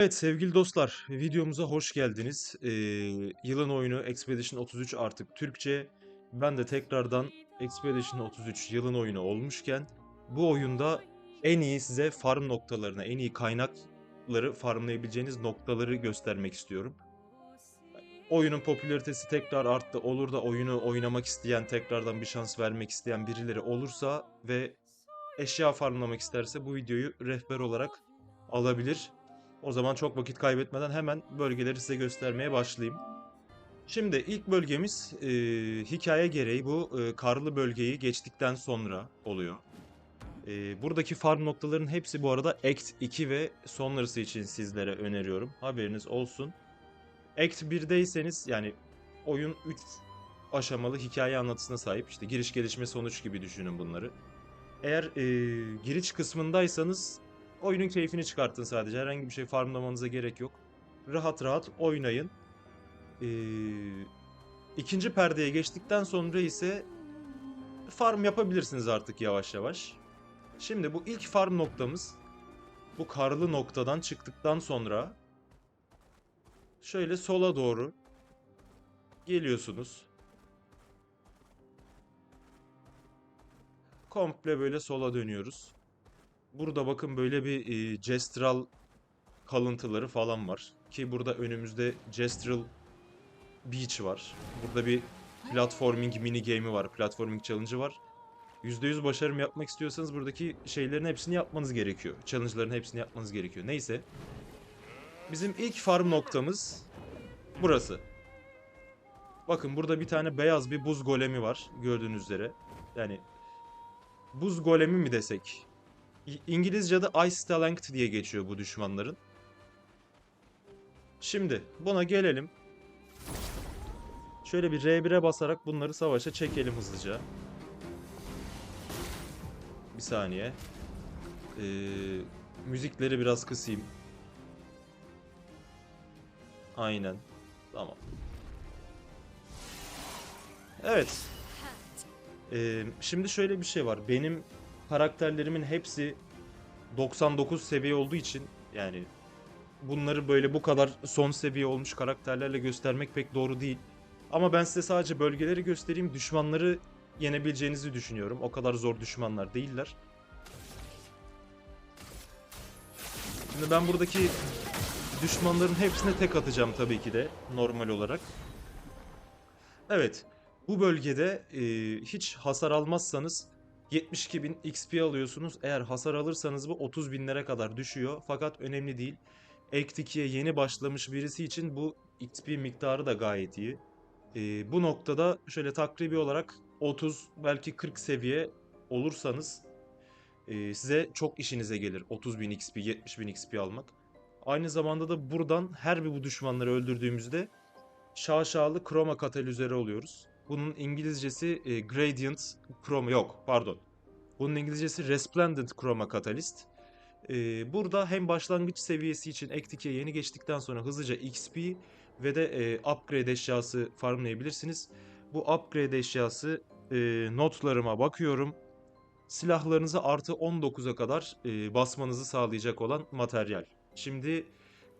Evet sevgili dostlar, videomuza hoş geldiniz. Ee, yılın oyunu Expedition 33 artık Türkçe. Ben de tekrardan Expedition 33 yılın oyunu olmuşken bu oyunda en iyi size farm noktalarına, en iyi kaynakları farmlayabileceğiniz noktaları göstermek istiyorum. Oyunun popülaritesi tekrar arttı. Olur da oyunu oynamak isteyen, tekrardan bir şans vermek isteyen birileri olursa ve eşya farmlamak isterse bu videoyu rehber olarak alabilir. O zaman çok vakit kaybetmeden hemen bölgeleri size göstermeye başlayayım. Şimdi ilk bölgemiz e, hikaye gereği bu e, karlı bölgeyi geçtikten sonra oluyor. E, buradaki farm noktaların hepsi bu arada Act 2 ve sonrası için sizlere öneriyorum. Haberiniz olsun. Act 1'deyseniz yani oyun 3 aşamalı hikaye anlatısına sahip. İşte giriş gelişme sonuç gibi düşünün bunları. Eğer e, giriş kısmındaysanız oyunun keyfini çıkartın sadece. Herhangi bir şey farmlamanıza gerek yok. Rahat rahat oynayın. Ee, ikinci perdeye geçtikten sonra ise farm yapabilirsiniz artık yavaş yavaş. Şimdi bu ilk farm noktamız bu karlı noktadan çıktıktan sonra şöyle sola doğru geliyorsunuz. Komple böyle sola dönüyoruz. Burada bakın böyle bir e, Jestral kalıntıları falan var. Ki burada önümüzde Jestral Beach var. Burada bir platforming mini game'i var. Platforming challenge'ı var. %100 başarım yapmak istiyorsanız buradaki şeylerin hepsini yapmanız gerekiyor. Challenge'ların hepsini yapmanız gerekiyor. Neyse. Bizim ilk farm noktamız burası. Bakın burada bir tane beyaz bir buz golemi var gördüğünüz üzere. Yani buz golemi mi desek? İngilizce'de Ice Stalactite diye geçiyor bu düşmanların. Şimdi buna gelelim. Şöyle bir R1'e basarak bunları savaşa çekelim hızlıca. Bir saniye. Ee, müzikleri biraz kısayım. Aynen. Tamam. Evet. Ee, şimdi şöyle bir şey var. Benim karakterlerimin hepsi 99 seviye olduğu için yani bunları böyle bu kadar son seviye olmuş karakterlerle göstermek pek doğru değil. Ama ben size sadece bölgeleri göstereyim. Düşmanları yenebileceğinizi düşünüyorum. O kadar zor düşmanlar değiller. Şimdi ben buradaki düşmanların hepsine tek atacağım tabii ki de normal olarak. Evet. Bu bölgede e, hiç hasar almazsanız 72.000 XP alıyorsunuz. Eğer hasar alırsanız bu 30 binlere kadar düşüyor. Fakat önemli değil. Act 2'ye yeni başlamış birisi için bu XP miktarı da gayet iyi. E, bu noktada şöyle takribi olarak 30 belki 40 seviye olursanız e, size çok işinize gelir. 30.000 XP, 70.000 XP almak. Aynı zamanda da buradan her bir bu düşmanları öldürdüğümüzde şaşalı kroma katalizörü oluyoruz. Bunun İngilizcesi e, Gradient Chroma yok pardon. Bunun İngilizcesi Resplendent Chroma Catalyst. E, burada hem başlangıç seviyesi için 2'ye yeni geçtikten sonra hızlıca XP ve de e, upgrade eşyası farmlayabilirsiniz. Bu upgrade eşyası e, notlarıma bakıyorum. Silahlarınızı artı 19'a kadar e, basmanızı sağlayacak olan materyal. Şimdi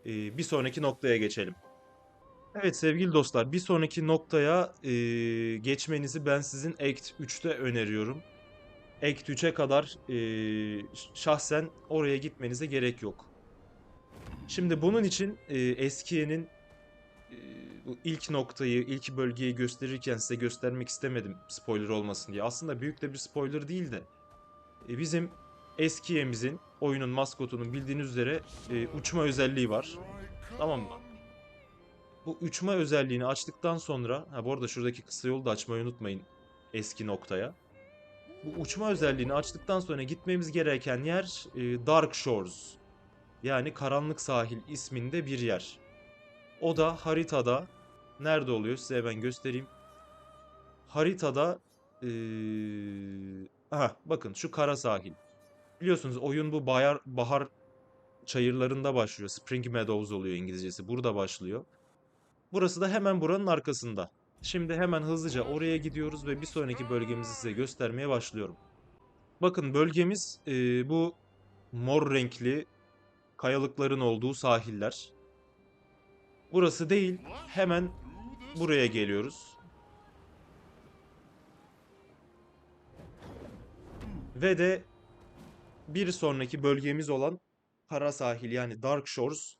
e, bir sonraki noktaya geçelim. Evet sevgili dostlar bir sonraki noktaya e, geçmenizi ben sizin Act 3'te öneriyorum. Act 3'e kadar e, şahsen oraya gitmenize gerek yok. Şimdi bunun için e, Eskiye'nin e, ilk noktayı, ilk bölgeyi gösterirken size göstermek istemedim spoiler olmasın diye. Aslında büyük de bir spoiler değil de e, bizim Eskiye'mizin oyunun maskotunun bildiğiniz üzere e, uçma özelliği var. Tamam mı? Bu uçma özelliğini açtıktan sonra, ha bu arada şuradaki kısa yolu da açmayı unutmayın eski noktaya. Bu uçma özelliğini açtıktan sonra gitmemiz gereken yer e, Dark Shores. Yani Karanlık Sahil isminde bir yer. O da haritada nerede oluyor size hemen göstereyim. Haritada e, aha, bakın şu kara sahil. Biliyorsunuz oyun bu bahar, bahar çayırlarında başlıyor. Spring Meadows oluyor İngilizcesi. Burada başlıyor. Burası da hemen buranın arkasında. Şimdi hemen hızlıca oraya gidiyoruz ve bir sonraki bölgemizi size göstermeye başlıyorum. Bakın bölgemiz e, bu mor renkli kayalıkların olduğu sahiller. Burası değil, hemen buraya geliyoruz. Ve de bir sonraki bölgemiz olan kara sahil yani Dark Shores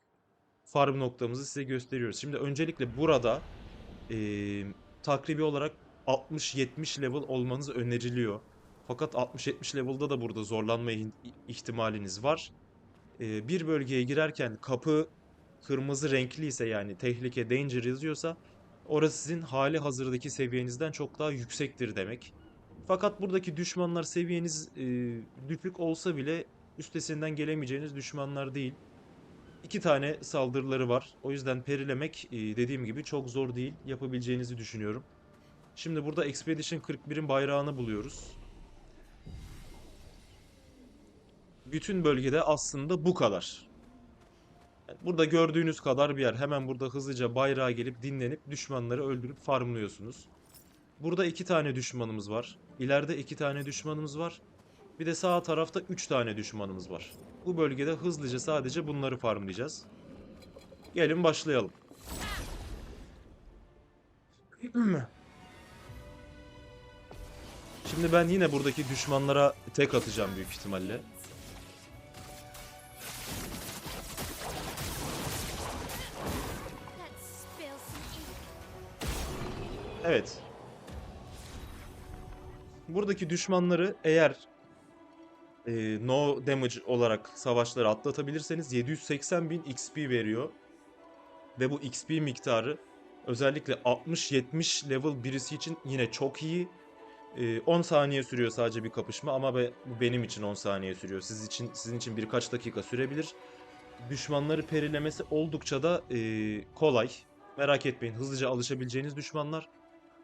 farm noktamızı size gösteriyoruz. Şimdi öncelikle burada eee takribi olarak 60-70 level olmanız öneriliyor. Fakat 60-70 level'da da burada zorlanma ihtimaliniz var. Eee, bir bölgeye girerken kapı kırmızı renkli ise yani tehlike danger yazıyorsa orası sizin hali hazırdaki seviyenizden çok daha yüksektir demek. Fakat buradaki düşmanlar seviyeniz eee, düşük olsa bile üstesinden gelemeyeceğiniz düşmanlar değil. İki tane saldırıları var. O yüzden perilemek eee, dediğim gibi çok zor değil. Yapabileceğinizi düşünüyorum. Şimdi burada Expedition 41'in bayrağını buluyoruz. Bütün bölgede aslında bu kadar. Burada gördüğünüz kadar bir yer. Hemen burada hızlıca bayrağa gelip dinlenip düşmanları öldürüp farmlıyorsunuz. Burada iki tane düşmanımız var. İleride iki tane düşmanımız var. Bir de sağ tarafta üç tane düşmanımız var. Bu bölgede hızlıca sadece bunları farmlayacağız. Gelin başlayalım. Şimdi ben yine buradaki düşmanlara tek atacağım büyük ihtimalle. Evet. Buradaki düşmanları eğer e, no damage olarak savaşları atlatabilirseniz 780 bin XP veriyor. Ve bu XP miktarı özellikle 60-70 level birisi için yine çok iyi. E, 10 saniye sürüyor sadece bir kapışma ama be, bu benim için 10 saniye sürüyor. Siz için sizin için birkaç dakika sürebilir. Düşmanları perilemesi oldukça da e, kolay. Merak etmeyin hızlıca alışabileceğiniz düşmanlar.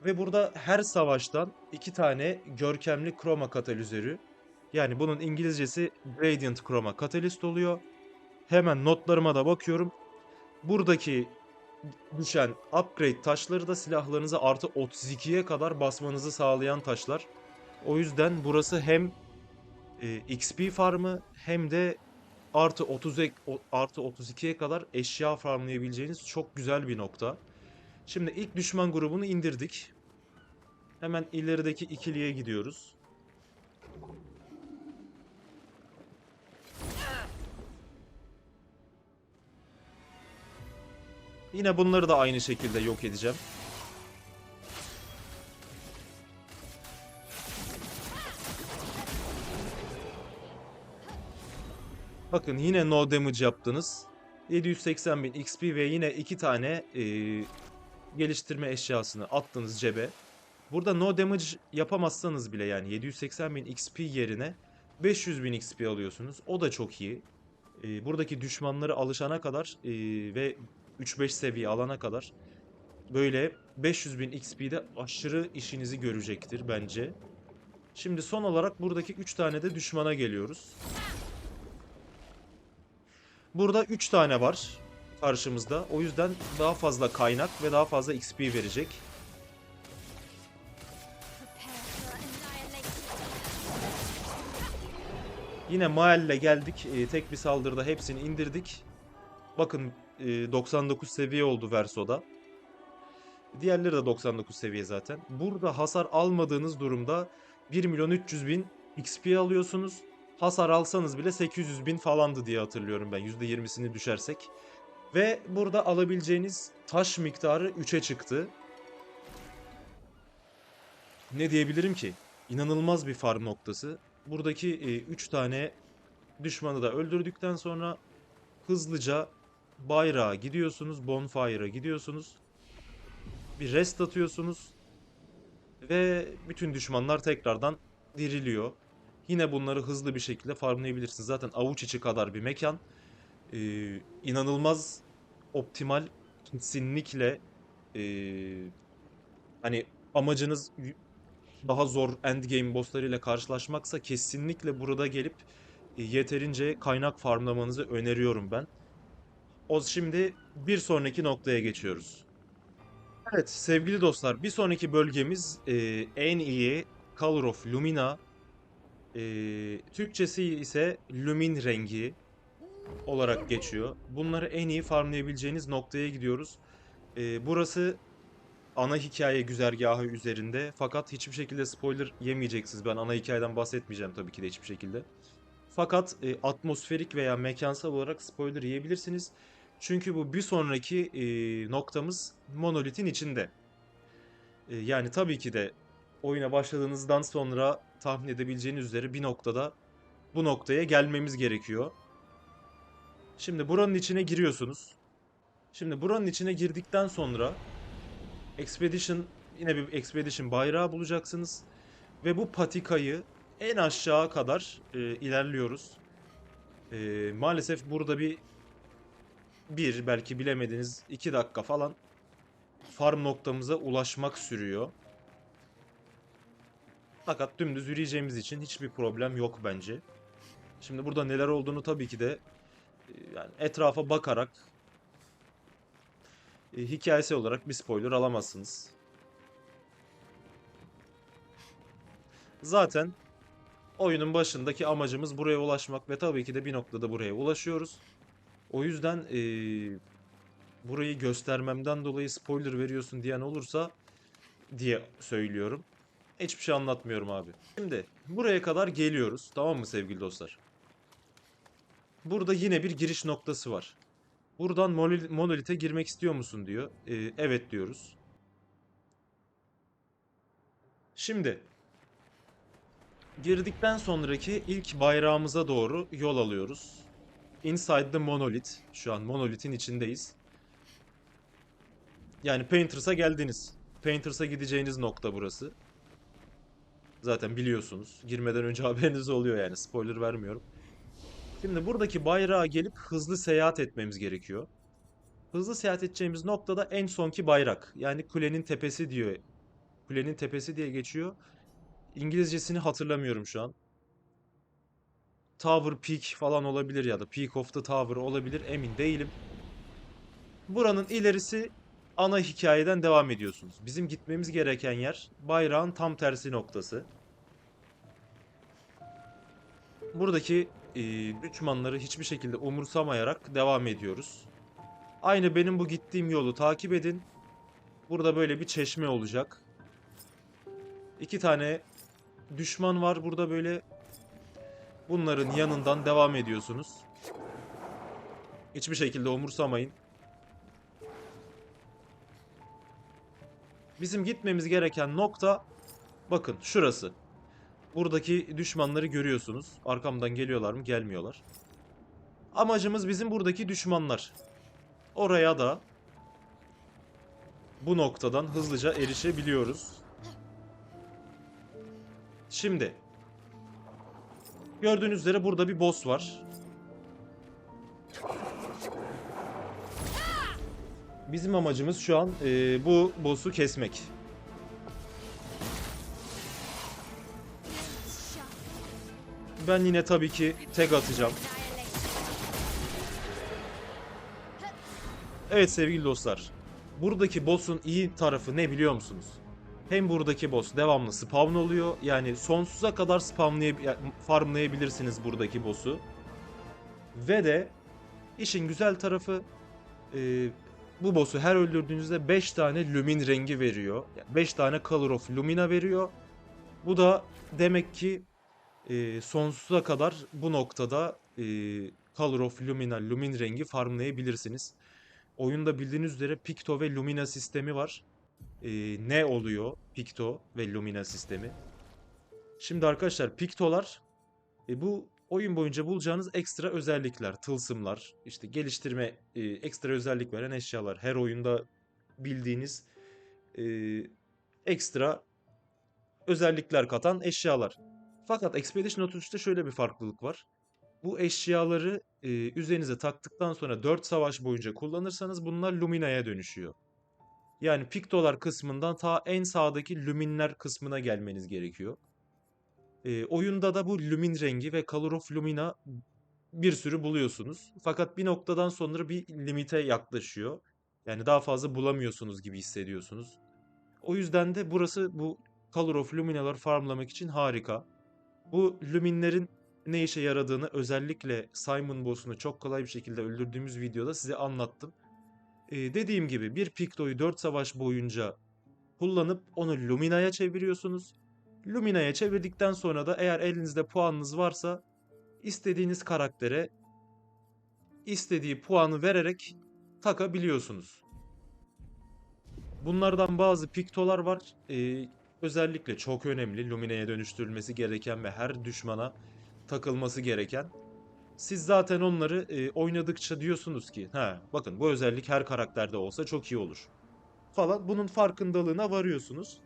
Ve burada her savaştan iki tane görkemli kroma katalizörü. Yani bunun İngilizcesi Radiant Chroma Catalyst oluyor. Hemen notlarıma da bakıyorum. Buradaki düşen upgrade taşları da silahlarınızı artı 32'ye kadar basmanızı sağlayan taşlar. O yüzden burası hem e, XP farmı hem de artı 30 ek- o- artı 32'ye kadar eşya farmlayabileceğiniz çok güzel bir nokta. Şimdi ilk düşman grubunu indirdik. Hemen ilerideki ikiliye gidiyoruz. Yine bunları da aynı şekilde yok edeceğim. Bakın yine no damage yaptınız. 780 bin XP ve yine iki tane eee, geliştirme eşyasını attınız cebe. Burada no damage yapamazsanız bile yani 780 bin XP yerine 500 bin XP alıyorsunuz. O da çok iyi. Eee, buradaki düşmanları alışana kadar eee, ve 3-5 seviye alana kadar böyle 500 bin XP'de aşırı işinizi görecektir bence. Şimdi son olarak buradaki 3 tane de düşmana geliyoruz. Burada 3 tane var karşımızda. O yüzden daha fazla kaynak ve daha fazla XP verecek. Yine Mael'le geldik. Ee, tek bir saldırıda hepsini indirdik. Bakın e, 99 seviye oldu Verso'da. Diğerleri de 99 seviye zaten. Burada hasar almadığınız durumda 1 milyon 300 bin XP alıyorsunuz. Hasar alsanız bile 800 bin falandı diye hatırlıyorum ben. %20'sini düşersek. Ve burada alabileceğiniz taş miktarı 3'e çıktı. Ne diyebilirim ki? İnanılmaz bir farm noktası. Buradaki 3 tane düşmanı da öldürdükten sonra hızlıca bayrağa gidiyorsunuz, bonfire'a gidiyorsunuz. Bir rest atıyorsunuz ve bütün düşmanlar tekrardan diriliyor. Yine bunları hızlı bir şekilde farmlayabilirsiniz. Zaten avuç içi kadar bir mekan. Ee, inanılmaz optimal, kesinlikle ee, hani amacınız daha zor endgame bosslarıyla karşılaşmaksa kesinlikle burada gelip e, yeterince kaynak farmlamanızı öneriyorum ben. O şimdi bir sonraki noktaya geçiyoruz. Evet sevgili dostlar bir sonraki bölgemiz e, en iyi Color of Lumina. E, Türkçesi ise Lumin rengi. olarak geçiyor. Bunları en iyi farmlayabileceğiniz noktaya gidiyoruz. Ee, burası ana hikaye güzergahı üzerinde. Fakat hiçbir şekilde spoiler yemeyeceksiniz. Ben ana hikayeden bahsetmeyeceğim tabii ki de hiçbir şekilde. Fakat e, atmosferik veya mekansal olarak spoiler yiyebilirsiniz. Çünkü bu bir sonraki e, noktamız monolitin içinde. E, yani tabii ki de oyuna başladığınızdan sonra tahmin edebileceğiniz üzere bir noktada bu noktaya gelmemiz gerekiyor. Şimdi buranın içine giriyorsunuz. Şimdi buranın içine girdikten sonra Expedition yine bir Expedition bayrağı bulacaksınız ve bu patikayı en aşağı kadar e, ilerliyoruz. E, maalesef burada bir bir belki bilemediniz iki dakika falan farm noktamıza ulaşmak sürüyor. Fakat dümdüz yürüyeceğimiz için hiçbir problem yok bence. Şimdi burada neler olduğunu tabii ki de e, yani etrafa bakarak e, hikayesi olarak bir spoiler alamazsınız. Zaten oyunun başındaki amacımız buraya ulaşmak ve tabii ki de bir noktada buraya ulaşıyoruz. O yüzden e, burayı göstermemden dolayı spoiler veriyorsun diyen olursa diye söylüyorum. Hiçbir şey anlatmıyorum abi. Şimdi buraya kadar geliyoruz. Tamam mı sevgili dostlar? Burada yine bir giriş noktası var. Buradan monol- monolite girmek istiyor musun diyor. Ee, evet diyoruz. Şimdi girdikten sonraki ilk bayrağımıza doğru yol alıyoruz. Inside the monolith. Şu an monolithin içindeyiz. Yani Painters'a geldiniz. Painters'a gideceğiniz nokta burası. Zaten biliyorsunuz. Girmeden önce haberiniz oluyor yani. Spoiler vermiyorum. Şimdi buradaki bayrağa gelip hızlı seyahat etmemiz gerekiyor. Hızlı seyahat edeceğimiz noktada en sonki bayrak. Yani kulenin tepesi diyor. Kulenin tepesi diye geçiyor. İngilizcesini hatırlamıyorum şu an. Tower Peak falan olabilir ya da Peak of the Tower olabilir emin değilim. Buranın ilerisi ana hikayeden devam ediyorsunuz. Bizim gitmemiz gereken yer bayrağın tam tersi noktası. Buradaki e, düşmanları hiçbir şekilde umursamayarak devam ediyoruz. Aynı benim bu gittiğim yolu takip edin. Burada böyle bir çeşme olacak. İki tane düşman var burada böyle. Bunların yanından devam ediyorsunuz. Hiçbir şekilde umursamayın. Bizim gitmemiz gereken nokta bakın şurası. Buradaki düşmanları görüyorsunuz. Arkamdan geliyorlar mı? Gelmiyorlar. Amacımız bizim buradaki düşmanlar. Oraya da bu noktadan hızlıca erişebiliyoruz. Şimdi gördüğünüz üzere burada bir boss var. Bizim amacımız şu an e, bu boss'u kesmek. Ben yine tabii ki tek atacağım. Evet sevgili dostlar. Buradaki boss'un iyi tarafı ne biliyor musunuz? Hem buradaki boss devamlı spawn oluyor. Yani sonsuza kadar farmlayabilirsiniz buradaki boss'u. Ve de işin güzel tarafı e, bu boss'u her öldürdüğünüzde 5 tane lumin rengi veriyor. 5 tane color of lumina veriyor. Bu da demek ki e, sonsuza kadar bu noktada e, Color of Lumina, Lumin rengi farmlayabilirsiniz. Oyunda bildiğiniz üzere Picto ve Lumina sistemi var. E, ne oluyor Picto ve Lumina sistemi? Şimdi arkadaşlar Picto'lar e, bu oyun boyunca bulacağınız ekstra özellikler, tılsımlar, işte geliştirme e, ekstra özellik veren eşyalar. Her oyunda bildiğiniz e, ekstra özellikler katan eşyalar. Fakat Expedition 33'te şöyle bir farklılık var. Bu eşyaları e, üzerinize taktıktan sonra 4 savaş boyunca kullanırsanız bunlar Lumina'ya dönüşüyor. Yani Pictolar kısmından ta en sağdaki Luminler kısmına gelmeniz gerekiyor. E, oyunda da bu Lumin rengi ve Color of Lumina bir sürü buluyorsunuz. Fakat bir noktadan sonra bir limite yaklaşıyor. Yani daha fazla bulamıyorsunuz gibi hissediyorsunuz. O yüzden de burası bu Color of Lumina'ları farmlamak için harika. Bu luminlerin ne işe yaradığını özellikle Simon Boss'unu çok kolay bir şekilde öldürdüğümüz videoda size anlattım. Ee, dediğim gibi bir Picto'yu 4 savaş boyunca kullanıp onu Lumina'ya çeviriyorsunuz. Lumina'ya çevirdikten sonra da eğer elinizde puanınız varsa istediğiniz karaktere istediği puanı vererek takabiliyorsunuz. Bunlardan bazı piktolar var. Ee, özellikle çok önemli. Lumina'ya dönüştürülmesi gereken ve her düşmana takılması gereken. Siz zaten onları e, oynadıkça diyorsunuz ki ha bakın bu özellik her karakterde olsa çok iyi olur. Falan bunun farkındalığına varıyorsunuz.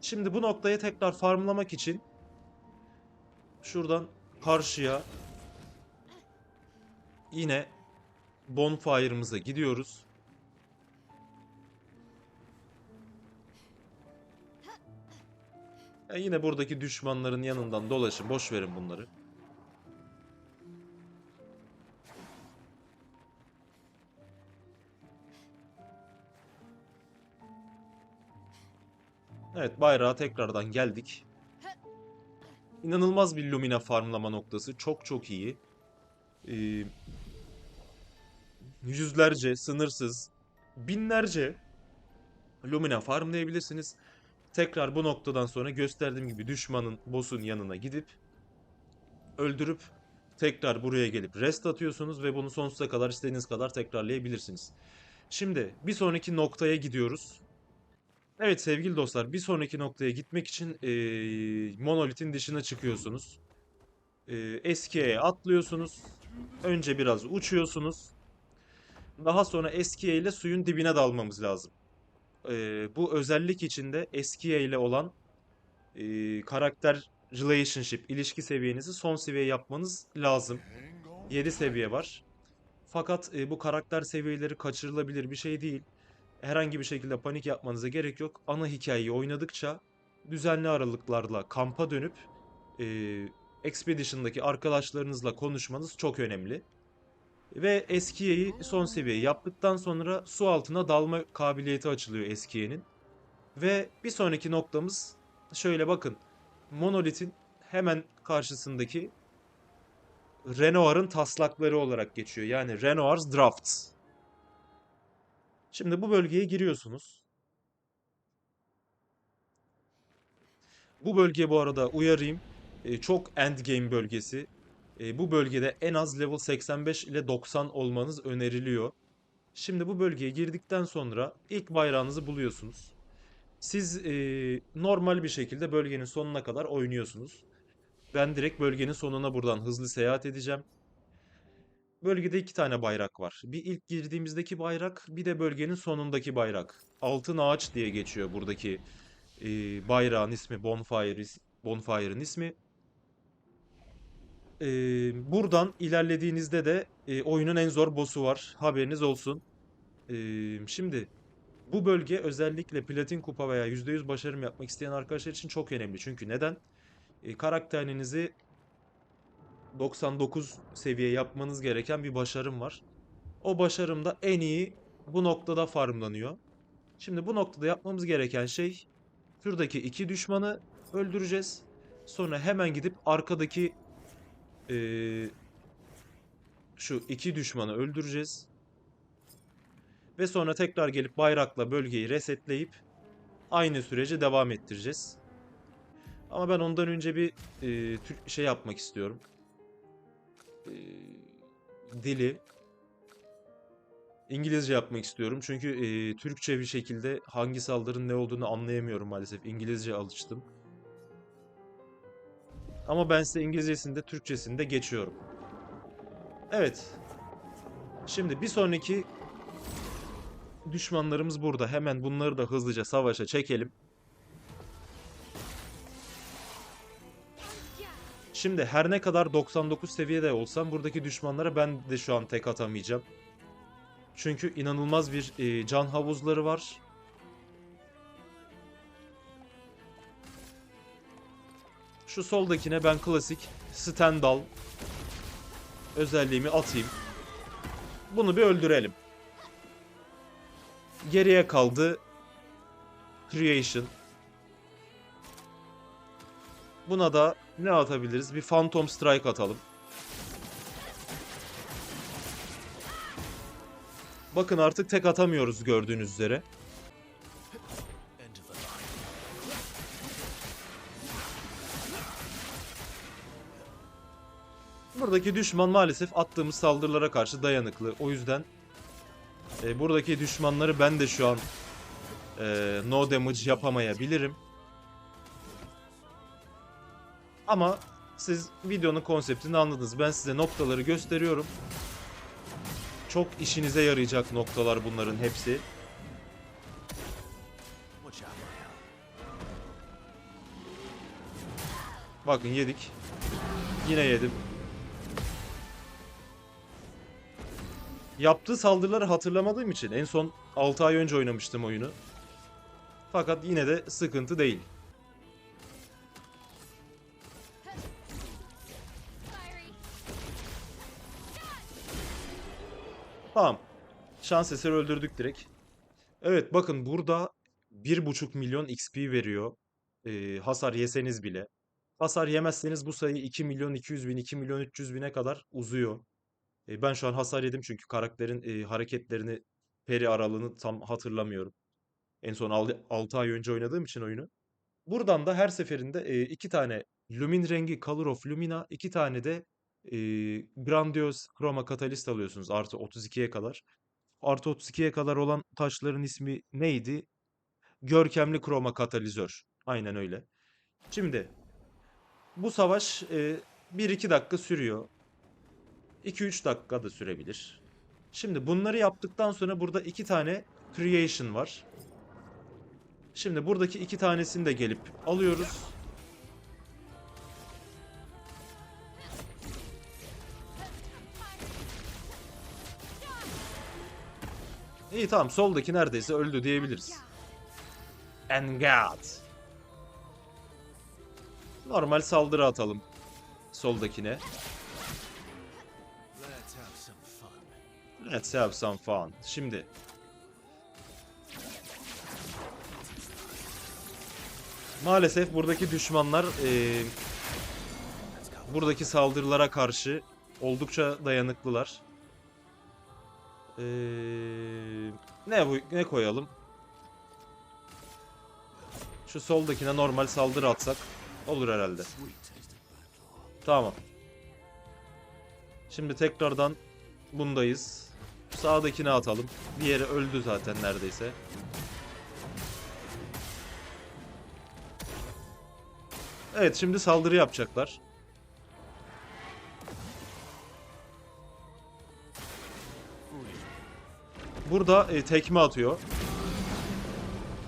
Şimdi bu noktaya tekrar farmlamak için şuradan karşıya yine bonfire'ımıza gidiyoruz. Ya yine buradaki düşmanların yanından dolaşın. Boş verin bunları. Evet bayrağa tekrardan geldik. İnanılmaz bir Lumina farmlama noktası. Çok çok iyi. Ee, yüzlerce, sınırsız, binlerce Lumina farmlayabilirsiniz. Tekrar bu noktadan sonra gösterdiğim gibi düşmanın, boss'un yanına gidip öldürüp tekrar buraya gelip rest atıyorsunuz ve bunu sonsuza kadar istediğiniz kadar tekrarlayabilirsiniz. Şimdi bir sonraki noktaya gidiyoruz. Evet sevgili dostlar bir sonraki noktaya gitmek için eee monolitin dışına çıkıyorsunuz. Eee eskiye atlıyorsunuz. Önce biraz uçuyorsunuz. Daha sonra eskiye ile suyun dibine dalmamız lazım. Eee, bu özellik içinde eskiye ile olan eee, karakter relationship ilişki seviyenizi son seviye yapmanız lazım. 7 seviye var. Fakat e, bu karakter seviyeleri kaçırılabilir bir şey değil. Herhangi bir şekilde panik yapmanıza gerek yok. Ana hikayeyi oynadıkça düzenli aralıklarla kampa dönüp e, Expedition'daki arkadaşlarınızla konuşmanız çok önemli. Ve Eskiye'yi son seviye yaptıktan sonra su altına dalma kabiliyeti açılıyor Eskiye'nin. Ve bir sonraki noktamız şöyle bakın. Monolith'in hemen karşısındaki Renoir'ın taslakları olarak geçiyor. Yani Renoir's Drafts. Şimdi bu bölgeye giriyorsunuz. Bu bölge bu arada uyarayım. e, çok endgame bölgesi. E, bu bölgede en az level 85 ile 90 olmanız öneriliyor. Şimdi bu bölgeye girdikten sonra ilk bayrağınızı buluyorsunuz. Siz e, normal bir şekilde bölgenin sonuna kadar oynuyorsunuz. Ben direkt bölgenin sonuna buradan hızlı seyahat edeceğim. Bölgede iki tane bayrak var. Bir ilk girdiğimizdeki bayrak, bir de bölgenin sonundaki bayrak. Altın ağaç diye geçiyor buradaki e, bayrağın ismi, Bonfire, Bonfire'ın ismi. E, buradan ilerlediğinizde de e, oyunun en zor boss'u var. Haberiniz olsun. E, şimdi bu bölge özellikle platin kupa veya %100 başarım yapmak isteyen arkadaşlar için çok önemli. Çünkü neden? E, karakterinizi 99 seviye yapmanız gereken bir başarım var. O başarım da en iyi bu noktada farmlanıyor. Şimdi bu noktada yapmamız gereken şey şuradaki iki düşmanı öldüreceğiz. Sonra hemen gidip arkadaki eee, şu iki düşmanı öldüreceğiz. Ve sonra tekrar gelip bayrakla bölgeyi resetleyip aynı süreci devam ettireceğiz. Ama ben ondan önce bir Türk şey yapmak istiyorum. Eee, dili İngilizce yapmak istiyorum. Çünkü eee, Türkçe bir şekilde hangi saldırının ne olduğunu anlayamıyorum maalesef. İngilizce alıştım. Ama ben size İngilizcesini de Türkçesini de geçiyorum. Evet. Şimdi bir sonraki düşmanlarımız burada. Hemen bunları da hızlıca savaşa çekelim. Şimdi her ne kadar 99 seviyede olsam buradaki düşmanlara ben de şu an tek atamayacağım. Çünkü inanılmaz bir e, can havuzları var. Şu soldakine ben klasik Stendhal özelliğimi atayım. Bunu bir öldürelim. Geriye kaldı Creation. Buna da Ne atabiliriz? Bir Phantom Strike atalım. Bakın artık tek atamıyoruz gördüğünüz üzere. Buradaki düşman maalesef attığımız saldırılara karşı dayanıklı. O yüzden e, buradaki düşmanları ben de şu an e, no damage yapamayabilirim. Ama siz videonun konseptini anladınız. Ben size noktaları gösteriyorum. Çok işinize yarayacak noktalar bunların hepsi. Bakın yedik. Yine yedim. Yaptığı saldırıları hatırlamadığım için en son 6 ay önce oynamıştım oyunu. Fakat yine de sıkıntı değil. Tamam. Şans eseri öldürdük direkt. Evet bakın burada 1.5 milyon XP veriyor. Ee, hasar yeseniz bile. Hasar yemezseniz bu sayı 2 milyon 200 bin, 2 milyon 300 bine kadar uzuyor. Ee, ben şu an hasar yedim çünkü karakterin e, hareketlerini, peri aralığını tam hatırlamıyorum. En son 6 ay önce oynadığım için oyunu. Buradan da her seferinde e, iki tane Lumin rengi Color of Lumina, iki tane de e, Grandiose Chroma Catalyst alıyorsunuz artı 32'ye kadar. Artı 32'ye kadar olan taşların ismi neydi? Görkemli Chroma Katalizör. Aynen öyle. Şimdi bu savaş e, 1-2 dakika sürüyor. 2-3 dakika da sürebilir. Şimdi bunları yaptıktan sonra burada iki tane creation var. Şimdi buradaki iki tanesini de gelip alıyoruz. İyi tamam soldaki neredeyse öldü diyebiliriz. Engard. Normal saldırı atalım soldakine. Let's have some fun. Şimdi. Maalesef buradaki düşmanlar eee, buradaki saldırılara karşı oldukça dayanıklılar. Eee, ne bu ne koyalım? Şu soldakine normal saldırı atsak olur herhalde. Tamam. Şimdi tekrardan bundayız. Sağdakini atalım. Diğeri öldü zaten neredeyse. Evet şimdi saldırı yapacaklar. Burada e, tekme atıyor.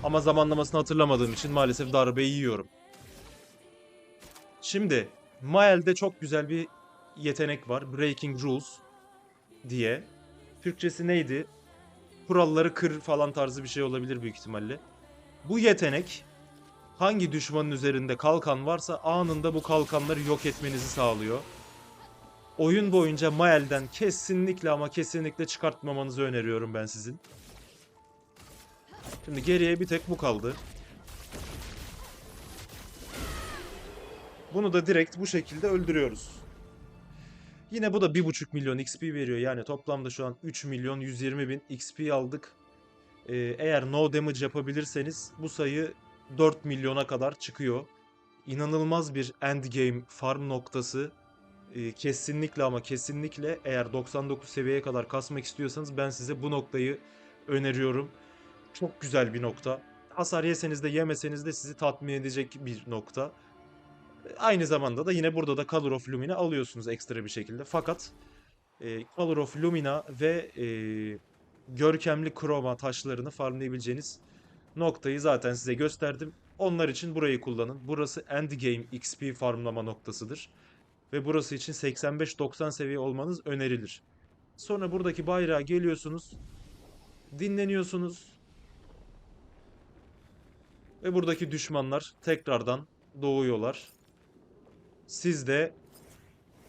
Ama zamanlamasını hatırlamadığım için maalesef darbeyi yiyorum. Şimdi Mael'de çok güzel bir yetenek var. Breaking Rules diye. Türkçesi neydi? Kuralları kır falan tarzı bir şey olabilir büyük ihtimalle. Bu yetenek hangi düşmanın üzerinde kalkan varsa anında bu kalkanları yok etmenizi sağlıyor. Oyun boyunca Mael'den kesinlikle ama kesinlikle çıkartmamanızı öneriyorum ben sizin. Şimdi geriye bir tek bu kaldı. Bunu da direkt bu şekilde öldürüyoruz. Yine bu da 1.5 milyon XP veriyor. Yani toplamda şu an 3 milyon 120 bin XP aldık. Ee, eğer no damage yapabilirseniz bu sayı 4 milyona kadar çıkıyor. İnanılmaz bir endgame farm noktası. Ee, kesinlikle ama kesinlikle eğer 99 seviyeye kadar kasmak istiyorsanız ben size bu noktayı öneriyorum. Çok güzel bir nokta. Hasar yeseniz de yemeseniz de sizi tatmin edecek bir nokta. Aynı zamanda da yine burada da Color of Lumina alıyorsunuz ekstra bir şekilde. Fakat e, Color of Lumina ve e, görkemli kroma taşlarını farmlayabileceğiniz noktayı zaten size gösterdim. Onlar için burayı kullanın. Burası endgame XP farmlama noktasıdır. Ve burası için 85-90 seviye olmanız önerilir. Sonra buradaki bayrağa geliyorsunuz. Dinleniyorsunuz. Ve buradaki düşmanlar tekrardan doğuyorlar. Siz de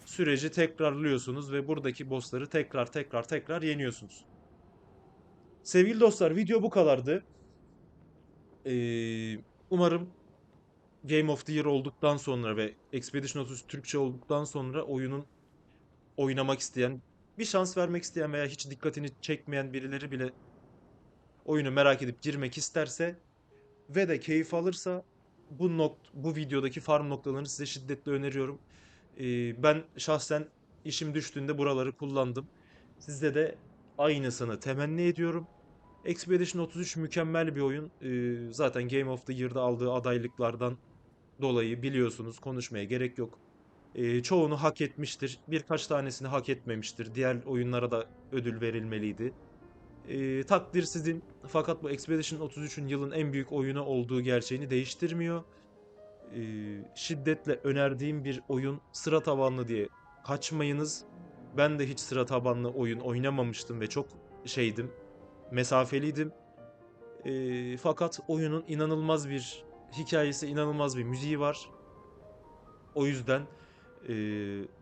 süreci tekrarlıyorsunuz ve buradaki bossları tekrar tekrar tekrar yeniyorsunuz. Sevgili dostlar video bu kadardı. Ee, umarım Game of the Year olduktan sonra ve Expedition 33 Türkçe olduktan sonra oyunun oynamak isteyen, bir şans vermek isteyen veya hiç dikkatini çekmeyen birileri bile oyunu merak edip girmek isterse ve de keyif alırsa bu nok bu videodaki farm noktalarını size şiddetle öneriyorum. Ee, ben şahsen işim düştüğünde buraları kullandım. Sizde de aynısını temenni ediyorum. Expedition 33 mükemmel bir oyun. Ee, zaten Game of the Year'da aldığı adaylıklardan dolayı biliyorsunuz konuşmaya gerek yok. Ee, çoğunu hak etmiştir. Birkaç tanesini hak etmemiştir. Diğer oyunlara da ödül verilmeliydi. Ee, takdir sizin. Fakat bu Expedition 33'ün yılın en büyük oyunu olduğu gerçeğini değiştirmiyor. Ee, şiddetle önerdiğim bir oyun sıra tabanlı diye kaçmayınız. Ben de hiç sıra tabanlı oyun oynamamıştım ve çok şeydim, mesafeliydim. Ee, fakat oyunun inanılmaz bir hikayesi, inanılmaz bir müziği var. O yüzden e,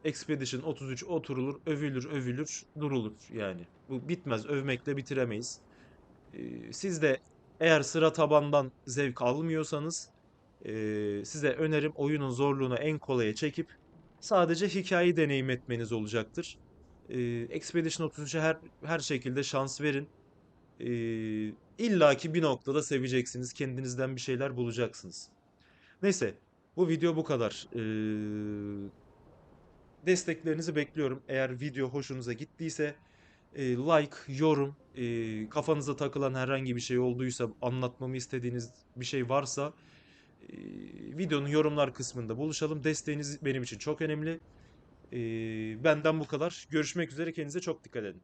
Expedition 33 oturulur, övülür, övülür, durulur yani. Bu bitmez, övmekle bitiremeyiz. E, siz de eğer sıra tabandan zevk almıyorsanız e, size önerim oyunun zorluğunu en kolaya çekip sadece hikayeyi deneyim etmeniz olacaktır. E, Expedition 33'e her her şekilde şans verin. E, İlla ki bir noktada seveceksiniz. Kendinizden bir şeyler bulacaksınız. Neyse, bu video bu kadar. Ee, desteklerinizi bekliyorum. Eğer video hoşunuza gittiyse e, like, yorum, e, kafanıza takılan herhangi bir şey olduysa, anlatmamı istediğiniz bir şey varsa e, videonun yorumlar kısmında buluşalım. Desteğiniz benim için çok önemli. E, benden bu kadar. Görüşmek üzere. Kendinize çok dikkat edin.